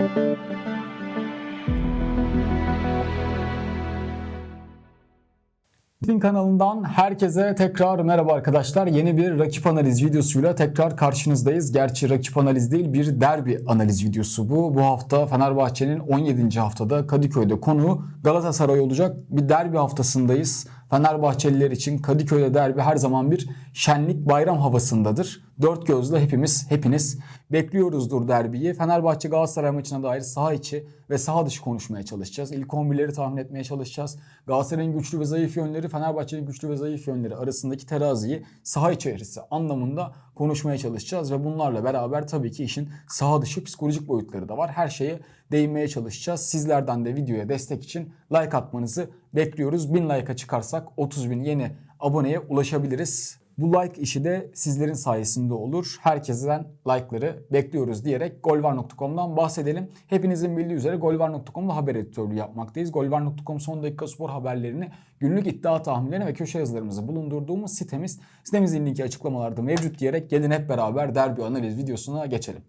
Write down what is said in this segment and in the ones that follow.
Din kanalından herkese tekrar merhaba arkadaşlar. Yeni bir rakip analiz videosuyla tekrar karşınızdayız. Gerçi rakip analiz değil bir derbi analiz videosu bu. Bu hafta Fenerbahçe'nin 17. haftada Kadıköy'de konu Galatasaray olacak. Bir derbi haftasındayız. Fenerbahçeliler için Kadıköy'de derbi her zaman bir şenlik bayram havasındadır. Dört gözle hepimiz, hepiniz bekliyoruzdur derbiyi. Fenerbahçe Galatasaray maçına dair saha içi ve saha dışı konuşmaya çalışacağız. İlk 11'leri tahmin etmeye çalışacağız. Galatasaray'ın güçlü ve zayıf yönleri, Fenerbahçe'nin güçlü ve zayıf yönleri arasındaki teraziyi saha içerisi anlamında konuşmaya çalışacağız. Ve bunlarla beraber tabii ki işin saha dışı psikolojik boyutları da var. Her şeye değinmeye çalışacağız. Sizlerden de videoya destek için like atmanızı bekliyoruz. 1000 like'a çıkarsak 30 bin yeni aboneye ulaşabiliriz. Bu like işi de sizlerin sayesinde olur. Herkesten like'ları bekliyoruz diyerek golvar.com'dan bahsedelim. Hepinizin bildiği üzere golvar.com'da haber editörlüğü yapmaktayız. Golvar.com son dakika spor haberlerini, günlük iddia tahminlerini ve köşe yazılarımızı bulundurduğumuz sitemiz. Sitemizin linki açıklamalarda mevcut diyerek gelin hep beraber derbi analiz videosuna geçelim.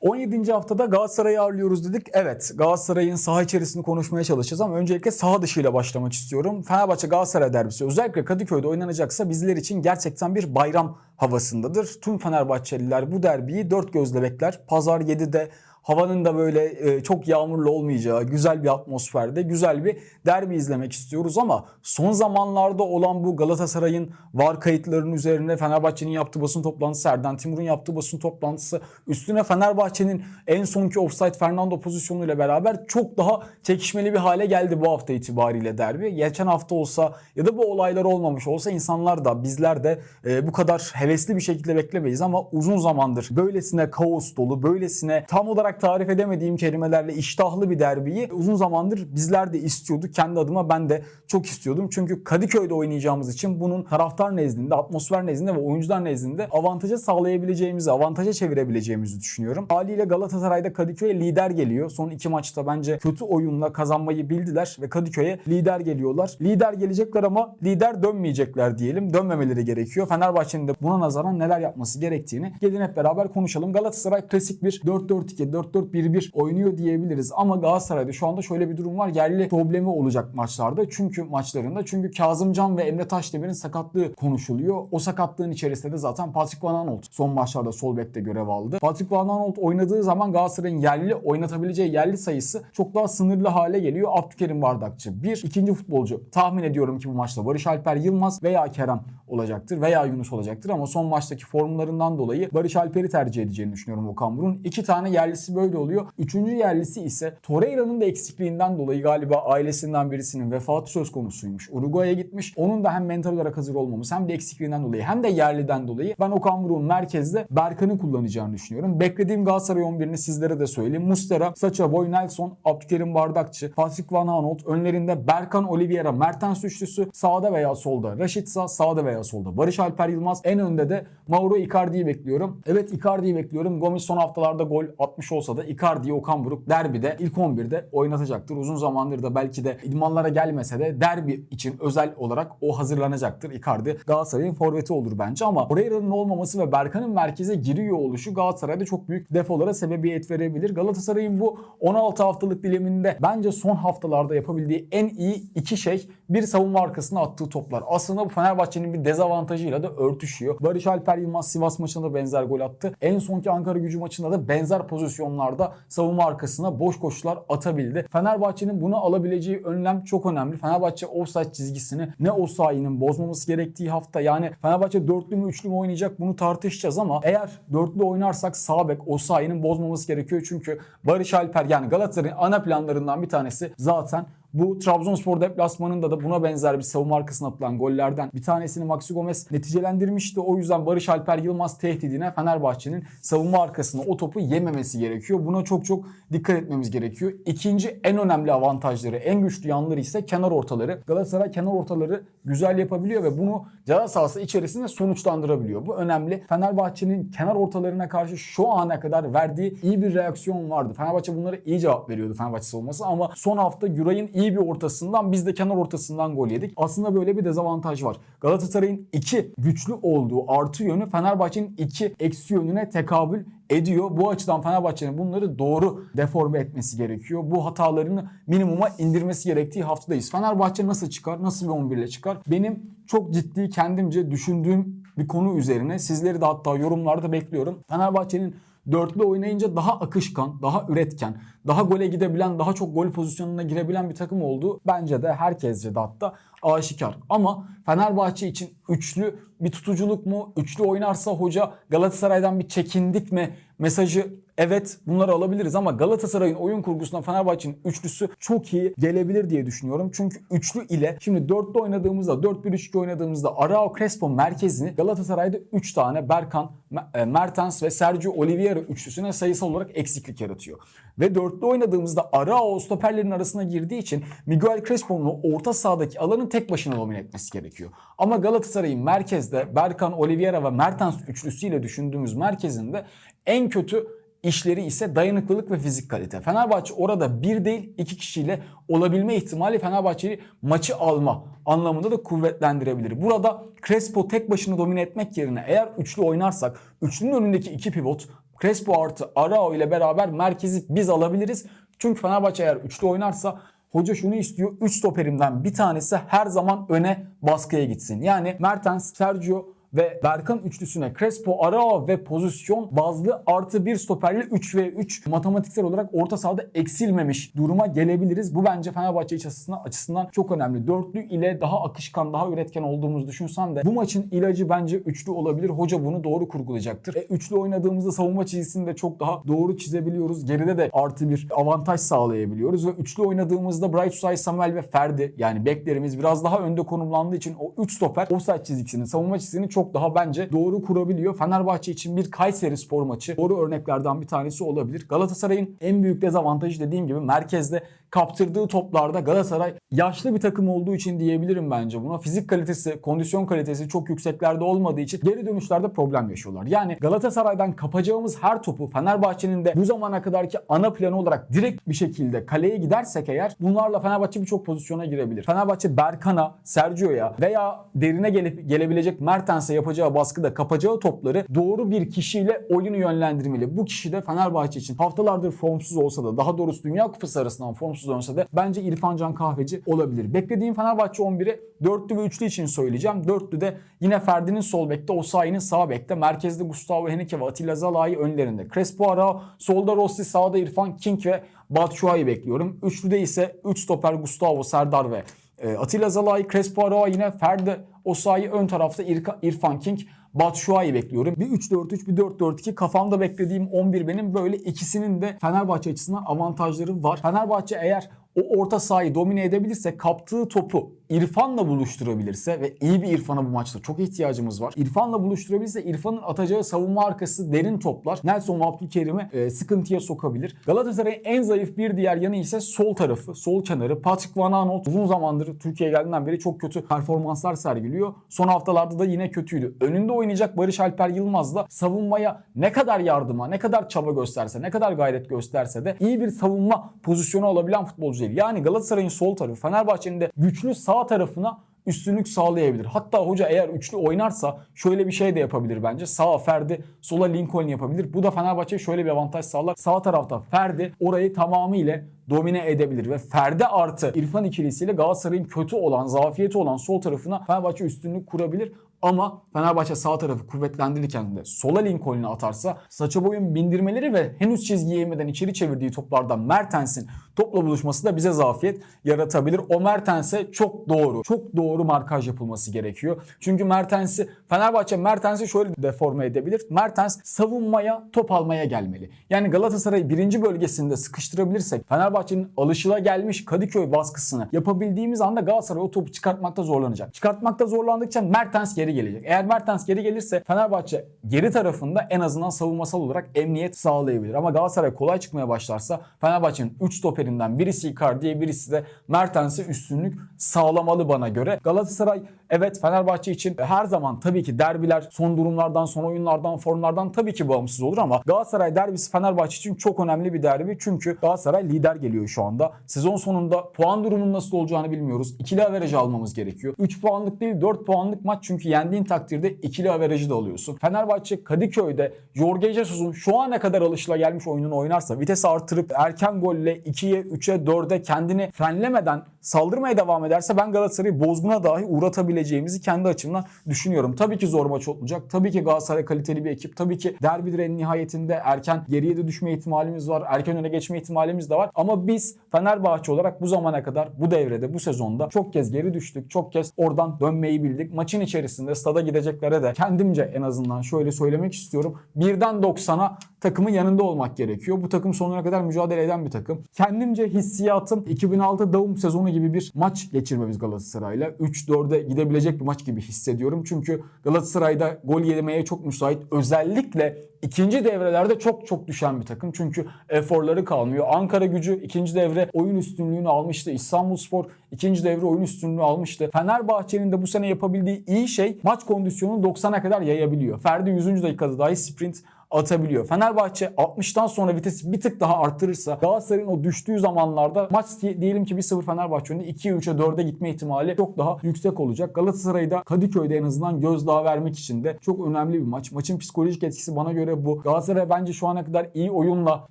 17. haftada Galatasaray'ı ağırlıyoruz dedik. Evet Galatasaray'ın saha içerisini konuşmaya çalışacağız ama öncelikle saha dışıyla başlamak istiyorum. Fenerbahçe Galatasaray derbisi özellikle Kadıköy'de oynanacaksa bizler için gerçekten bir bayram havasındadır. Tüm Fenerbahçeliler bu derbiyi dört gözle bekler. Pazar 7'de havanın da böyle e, çok yağmurlu olmayacağı güzel bir atmosferde güzel bir derbi izlemek istiyoruz ama son zamanlarda olan bu Galatasaray'ın var kayıtlarının üzerine Fenerbahçe'nin yaptığı basın toplantısı, Serdan Timur'un yaptığı basın toplantısı üstüne Fenerbahçe'nin en sonki offside Fernando pozisyonuyla beraber çok daha çekişmeli bir hale geldi bu hafta itibariyle derbi. Geçen hafta olsa ya da bu olaylar olmamış olsa insanlar da bizler de e, bu kadar hevesli bir şekilde beklemeyiz ama uzun zamandır böylesine kaos dolu, böylesine tam olarak tarif edemediğim kelimelerle iştahlı bir derbiyi uzun zamandır bizler de istiyorduk. Kendi adıma ben de çok istiyordum. Çünkü Kadıköy'de oynayacağımız için bunun taraftar nezdinde, atmosfer nezdinde ve oyuncular nezdinde avantaja sağlayabileceğimizi, avantaja çevirebileceğimizi düşünüyorum. Haliyle Galatasaray'da Kadıköy'e lider geliyor. Son iki maçta bence kötü oyunla kazanmayı bildiler ve Kadıköy'e lider geliyorlar. Lider gelecekler ama lider dönmeyecekler diyelim. Dönmemeleri gerekiyor. Fenerbahçe'nin de buna nazaran neler yapması gerektiğini gelin hep beraber konuşalım. Galatasaray klasik bir 4-4-2, 4-4-1-1 oynuyor diyebiliriz. Ama Galatasaray'da şu anda şöyle bir durum var. Yerli problemi olacak maçlarda. Çünkü maçlarında. Çünkü Kazımcan ve Emre Taşdemir'in sakatlığı konuşuluyor. O sakatlığın içerisinde de zaten Patrick Van Aanholt son maçlarda sol bekte görev aldı. Patrick Van Aanholt oynadığı zaman Galatasaray'ın yerli oynatabileceği yerli sayısı çok daha sınırlı hale geliyor. Abdülkerim Bardakçı. Bir ikinci futbolcu. Tahmin ediyorum ki bu maçta Barış Alper Yılmaz veya Kerem olacaktır veya Yunus olacaktır ama son maçtaki formlarından dolayı Barış Alper'i tercih edeceğini düşünüyorum Okan Buruk'un. İki tane yerlisi böyle oluyor. Üçüncü yerlisi ise Torreira'nın da eksikliğinden dolayı galiba ailesinden birisinin vefatı söz konusuymuş. Uruguay'a gitmiş. Onun da hem mental olarak hazır olmaması hem de eksikliğinden dolayı hem de yerliden dolayı ben Okan Buruk'un merkezde Berkan'ı kullanacağını düşünüyorum. Beklediğim Galatasaray 11'ini sizlere de söyleyeyim. Mustera, Sacha Boy, Nelson, Abdülkerim Bardakçı, Patrick Van Aanholt önlerinde Berkan Oliveira, Mertens üçlüsü sağda veya solda. Raşitsa sağda veya solda. Barış Alper Yılmaz en önde de Mauro Icardi'yi bekliyorum. Evet Icardi'yi bekliyorum. Gomis son haftalarda gol atmış olsa da Icardi'yi Okan Buruk derbide ilk 11'de oynatacaktır. Uzun zamandır da belki de idmanlara gelmese de derbi için özel olarak o hazırlanacaktır. Icardi Galatasaray'ın forveti olur bence ama Torreira'nın olmaması ve Berkan'ın merkeze giriyor oluşu Galatasaray'da çok büyük defolara sebebiyet verebilir. Galatasaray'ın bu 16 haftalık diliminde bence son haftalarda yapabildiği en iyi iki şey bir savunma arkasına attığı toplar. Aslında bu Fenerbahçe'nin bir dezavantajıyla da örtüşüyor. Barış Alper Yılmaz Sivas maçında benzer gol attı. En sonki Ankara gücü maçında da benzer pozisyonlarda savunma arkasına boş koşular atabildi. Fenerbahçe'nin bunu alabileceği önlem çok önemli. Fenerbahçe offside çizgisini ne o sahinin bozmaması gerektiği hafta yani Fenerbahçe dörtlü mü üçlü mü oynayacak bunu tartışacağız ama eğer dörtlü oynarsak sağ bek o sahinin bozmaması gerekiyor. Çünkü Barış Alper yani Galatasaray'ın ana planlarından bir tanesi zaten bu Trabzonspor deplasmanında da buna benzer bir savunma arkasına atılan gollerden bir tanesini Maxi Gomez neticelendirmişti. O yüzden Barış Alper Yılmaz tehdidine Fenerbahçe'nin savunma arkasına o topu yememesi gerekiyor. Buna çok çok dikkat etmemiz gerekiyor. İkinci en önemli avantajları, en güçlü yanları ise kenar ortaları. Galatasaray kenar ortaları güzel yapabiliyor ve bunu ceza sahası içerisinde sonuçlandırabiliyor. Bu önemli. Fenerbahçe'nin kenar ortalarına karşı şu ana kadar verdiği iyi bir reaksiyon vardı. Fenerbahçe bunlara iyi cevap veriyordu Fenerbahçe savunması ama son hafta Güray'ın iyi bir ortasından biz de kenar ortasından gol yedik. Aslında böyle bir dezavantaj var. Galatasaray'ın iki güçlü olduğu artı yönü Fenerbahçe'nin iki eksi yönüne tekabül ediyor. Bu açıdan Fenerbahçe'nin bunları doğru deforme etmesi gerekiyor. Bu hatalarını minimuma indirmesi gerektiği haftadayız. Fenerbahçe nasıl çıkar? Nasıl bir 11 ile çıkar? Benim çok ciddi kendimce düşündüğüm bir konu üzerine sizleri de hatta yorumlarda bekliyorum. Fenerbahçe'nin dörtlü oynayınca daha akışkan, daha üretken, daha gole gidebilen, daha çok gol pozisyonuna girebilen bir takım olduğu bence de herkesce de hatta aşikar. Ama Fenerbahçe için üçlü bir tutuculuk mu? Üçlü oynarsa hoca Galatasaray'dan bir çekindik mi? Mesajı evet bunları alabiliriz ama Galatasaray'ın oyun kurgusuna Fenerbahçe'nin üçlüsü çok iyi gelebilir diye düşünüyorum. Çünkü üçlü ile şimdi dörtlü oynadığımızda 4-1-3-2 oynadığımızda Arao Crespo merkezini Galatasaray'da 3 tane Berkan, e, Mertens ve Sergio Oliveira üçlüsüne sayısal olarak eksiklik yaratıyor. Ve dörtlü oynadığımızda Arao stoperlerin arasına girdiği için Miguel Crespo'nun orta sahadaki alanı tek başına domine etmesi gerekiyor. Ama Galatasaray'ın merkezde Berkan, Oliveira ve Mertens üçlüsüyle düşündüğümüz merkezinde en kötü işleri ise dayanıklılık ve fizik kalite. Fenerbahçe orada bir değil iki kişiyle olabilme ihtimali Fenerbahçe'yi maçı alma anlamında da kuvvetlendirebilir. Burada Crespo tek başına domine etmek yerine eğer üçlü oynarsak üçlünün önündeki iki pivot Crespo artı Arao ile beraber merkezi biz alabiliriz. Çünkü Fenerbahçe eğer üçlü oynarsa Hoca şunu istiyor. 3 stoperimden bir tanesi her zaman öne baskıya gitsin. Yani Mertens, Sergio ve Berkan üçlüsüne Crespo, Arao ve pozisyon bazlı artı bir stoperli 3 ve 3 matematiksel olarak orta sahada eksilmemiş duruma gelebiliriz. Bu bence Fenerbahçe açısından, açısından çok önemli. Dörtlü ile daha akışkan, daha üretken olduğumuzu düşünsen de bu maçın ilacı bence üçlü olabilir. Hoca bunu doğru kurgulayacaktır. E, üçlü oynadığımızda savunma çizgisini de çok daha doğru çizebiliyoruz. Geride de artı bir avantaj sağlayabiliyoruz ve üçlü oynadığımızda Bright Usay, Samuel ve Ferdi yani beklerimiz biraz daha önde konumlandığı için o 3 stoper offside çizgisini, savunma çizgisini çok daha bence doğru kurabiliyor. Fenerbahçe için bir Kayseri spor maçı doğru örneklerden bir tanesi olabilir. Galatasaray'ın en büyük dezavantajı dediğim gibi merkezde kaptırdığı toplarda Galatasaray yaşlı bir takım olduğu için diyebilirim bence buna. Fizik kalitesi, kondisyon kalitesi çok yükseklerde olmadığı için geri dönüşlerde problem yaşıyorlar. Yani Galatasaray'dan kapacağımız her topu Fenerbahçe'nin de bu zamana kadarki ana planı olarak direkt bir şekilde kaleye gidersek eğer bunlarla Fenerbahçe birçok pozisyona girebilir. Fenerbahçe Berkan'a, Sergio'ya veya derine gelip gelebilecek Mertens'e yapacağı baskıda kapacağı topları doğru bir kişiyle oyunu yönlendirmeli. Bu kişi de Fenerbahçe için haftalardır formsuz olsa da daha doğrusu Dünya Kupası arasından formsuz dönse de bence İrfan Can Kahveci olabilir. Beklediğim Fenerbahçe 11'i dörtlü ve üçlü için söyleyeceğim. Dörtlü de yine Ferdi'nin sol bekte, Osayi'nin sağ bekte, merkezde Gustavo Henrique ve Atilla Zalai önlerinde. Crespo Arao, solda Rossi, sağda İrfan King ve Batshuayi bekliyorum. Üçlüde ise 3 stoper Gustavo, Serdar ve e, Atilla Zalai, Crespo Arao yine Ferdi, Osayi ön tarafta İrfan King, Batshuayi bekliyorum. Bir 3-4-3 bir 4-4-2 kafamda beklediğim 11 benim böyle ikisinin de Fenerbahçe açısından avantajları var. Fenerbahçe eğer o orta sahayı domine edebilirse kaptığı topu İrfan'la buluşturabilirse ve iyi bir İrfan'a bu maçta çok ihtiyacımız var. İrfan'la buluşturabilirse İrfan'ın atacağı savunma arkası derin toplar Nelson Abdülkerim'i e, sıkıntıya sokabilir. Galatasaray'ın en zayıf bir diğer yanı ise sol tarafı, sol kenarı. Patrick Van Aanholt uzun zamandır Türkiye'ye geldiğinden beri çok kötü performanslar sergiliyor. Son haftalarda da yine kötüydü. Önünde oynayacak Barış Alper Yılmaz da savunmaya ne kadar yardıma, ne kadar çaba gösterse, ne kadar gayret gösterse de iyi bir savunma pozisyonu alabilen futbolcu değil. Yani Galatasaray'ın sol tarafı, Fenerbahçe'nin de güçlü sağ tarafına üstünlük sağlayabilir. Hatta hoca eğer üçlü oynarsa şöyle bir şey de yapabilir bence. Sağa Ferdi, sola Lincoln yapabilir. Bu da Fenerbahçe'ye şöyle bir avantaj sağlar. Sağ tarafta Ferdi orayı tamamıyla domine edebilir ve Ferdi artı İrfan ikilisiyle Galatasaray'ın kötü olan, zafiyeti olan sol tarafına Fenerbahçe üstünlük kurabilir. Ama Fenerbahçe sağ tarafı kuvvetlendirirken de sola Lincoln'u atarsa saça boyun bindirmeleri ve henüz çizgiye yemeden içeri çevirdiği toplardan Mertens'in topla buluşması da bize zafiyet yaratabilir. O Mertens'e çok doğru, çok doğru markaj yapılması gerekiyor. Çünkü Mertens'i Fenerbahçe Mertens'i şöyle deforme edebilir. Mertens savunmaya, top almaya gelmeli. Yani Galatasaray birinci bölgesinde sıkıştırabilirsek Fenerbahçe'nin alışıla gelmiş Kadıköy baskısını yapabildiğimiz anda Galatasaray o topu çıkartmakta zorlanacak. Çıkartmakta zorlandıkça Mertens geri gelecek. Eğer Mertens geri gelirse Fenerbahçe geri tarafında en azından savunmasal olarak emniyet sağlayabilir. Ama Galatasaray kolay çıkmaya başlarsa Fenerbahçe'nin 3 stoperinden birisi Icardi'ye birisi de Mertens'e üstünlük sağlamalı bana göre. Galatasaray evet Fenerbahçe için her zaman tabii ki derbiler son durumlardan, son oyunlardan, formlardan tabii ki bağımsız olur ama Galatasaray derbisi Fenerbahçe için çok önemli bir derbi. Çünkü Galatasaray lider geliyor şu anda. Sezon sonunda puan durumunun nasıl olacağını bilmiyoruz. İkili averaj almamız gerekiyor. 3 puanlık değil 4 puanlık maç çünkü yendiğin takdirde ikili averajı da alıyorsun. Fenerbahçe Kadıköy'de Jorge Jesus'un şu ana kadar alışılagelmiş oyununu oynarsa vites artırıp erken golle 2'ye 3'e 4'e kendini frenlemeden saldırmaya devam ederse ben Galatasaray'ı bozguna dahi uğratabileceğimizi kendi açımdan düşünüyorum. Tabii ki zor maç olacak. Tabii ki Galatasaray kaliteli bir ekip. Tabii ki derbidir en nihayetinde erken geriye de düşme ihtimalimiz var. Erken öne geçme ihtimalimiz de var. Ama biz Fenerbahçe olarak bu zamana kadar bu devrede bu sezonda çok kez geri düştük. Çok kez oradan dönmeyi bildik. Maçın içerisinde stada gideceklere de kendimce en azından şöyle söylemek istiyorum. Birden 90'a takımın yanında olmak gerekiyor. Bu takım sonuna kadar mücadele eden bir takım. Kendimce hissiyatım 2006 doğum sezonu gibi bir maç geçirmemiz Galatasaray'la. 3-4'e gidebilecek bir maç gibi hissediyorum. Çünkü Galatasaray'da gol yemeye çok müsait. Özellikle ikinci devrelerde çok çok düşen bir takım. Çünkü eforları kalmıyor. Ankara gücü ikinci devre oyun üstünlüğünü almıştı. İstanbulspor ikinci devre oyun üstünlüğü almıştı. Fenerbahçe'nin de bu sene yapabildiği iyi şey maç kondisyonunu 90'a kadar yayabiliyor. Ferdi 100. dakikada dahi sprint atabiliyor. Fenerbahçe 60'tan sonra vitesi bir tık daha arttırırsa Galatasaray'ın o düştüğü zamanlarda maç diye- diyelim ki 1-0 Fenerbahçe önünde 2'ye 3'e 4'e gitme ihtimali çok daha yüksek olacak. Galatasaray'da Kadıköy'de en azından gözdağı vermek için de çok önemli bir maç. Maçın psikolojik etkisi bana göre bu. Galatasaray bence şu ana kadar iyi oyunla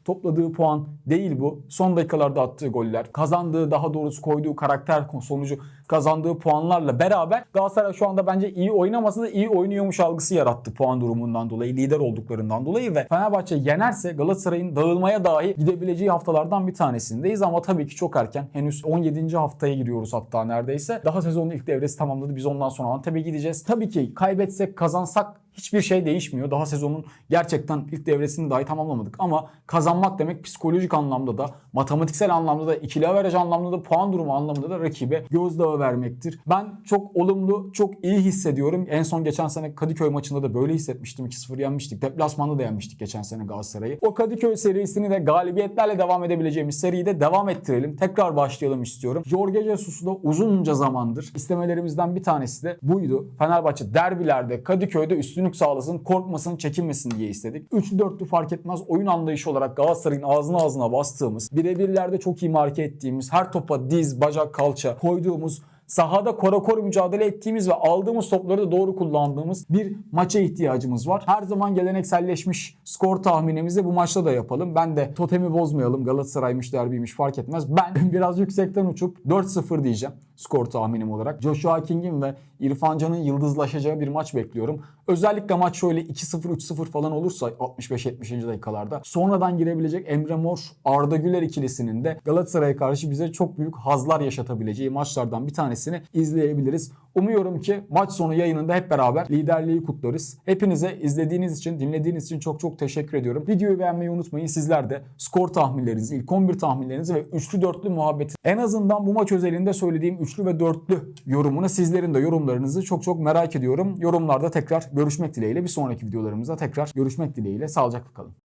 topladığı puan değil bu. Son dakikalarda attığı goller, kazandığı daha doğrusu koyduğu karakter sonucu kazandığı puanlarla beraber Galatasaray şu anda bence iyi oynamasa da iyi oynuyormuş algısı yarattı puan durumundan dolayı, lider olduklarından dolayı ve Fenerbahçe yenerse Galatasaray'ın dağılmaya dahi gidebileceği haftalardan bir tanesindeyiz ama tabii ki çok erken. Henüz 17. haftaya giriyoruz hatta neredeyse. Daha sezonun ilk devresi tamamladı. Biz ondan sonra Antep'e gideceğiz. Tabii ki kaybetsek, kazansak hiçbir şey değişmiyor. Daha sezonun gerçekten ilk devresini dahi tamamlamadık. Ama kazanmak demek psikolojik anlamda da, matematiksel anlamda da, ikili averaj anlamda da, puan durumu anlamında da rakibe gözdağı vermektir. Ben çok olumlu, çok iyi hissediyorum. En son geçen sene Kadıköy maçında da böyle hissetmiştim. 2-0 yenmiştik. Deplasmanda da yenmiştik geçen sene Galatasaray'ı. O Kadıköy serisini de galibiyetlerle devam edebileceğimiz seriyi de devam ettirelim. Tekrar başlayalım istiyorum. Jorge Jesus'u da uzunca zamandır istemelerimizden bir tanesi de buydu. Fenerbahçe derbilerde Kadıköy'de üstünlük sağlasın, korkmasın, çekinmesin diye istedik. Üçlü dörtlü fark etmez oyun anlayışı olarak Galatasaray'ın ağzına ağzına bastığımız, birebirlerde çok iyi marke ettiğimiz, her topa diz, bacak, kalça koyduğumuz sahada korakor mücadele ettiğimiz ve aldığımız topları da doğru kullandığımız bir maça ihtiyacımız var. Her zaman gelenekselleşmiş skor tahminimizi bu maçta da yapalım. Ben de totemi bozmayalım. Galatasaray'mış derbiymiş fark etmez. Ben biraz yüksekten uçup 4-0 diyeceğim skor tahminim olarak. Joshua King'in ve İrfan Can'ın yıldızlaşacağı bir maç bekliyorum. Özellikle maç şöyle 2-0 3-0 falan olursa 65-70. dakikalarda sonradan girebilecek Emre Mor Arda Güler ikilisinin de Galatasaray'a karşı bize çok büyük hazlar yaşatabileceği maçlardan bir tanesini izleyebiliriz. Umuyorum ki maç sonu yayınında hep beraber liderliği kutlarız. Hepinize izlediğiniz için, dinlediğiniz için çok çok teşekkür ediyorum. Videoyu beğenmeyi unutmayın. Sizler de skor tahminlerinizi, ilk 11 tahminlerinizi ve üçlü dörtlü muhabbeti en azından bu maç özelinde söylediğim üçlü ve dörtlü yorumunu sizlerin de yorumlarınızı çok çok merak ediyorum. Yorumlarda tekrar görüşmek dileğiyle bir sonraki videolarımızda tekrar görüşmek dileğiyle sağlıcakla kalın.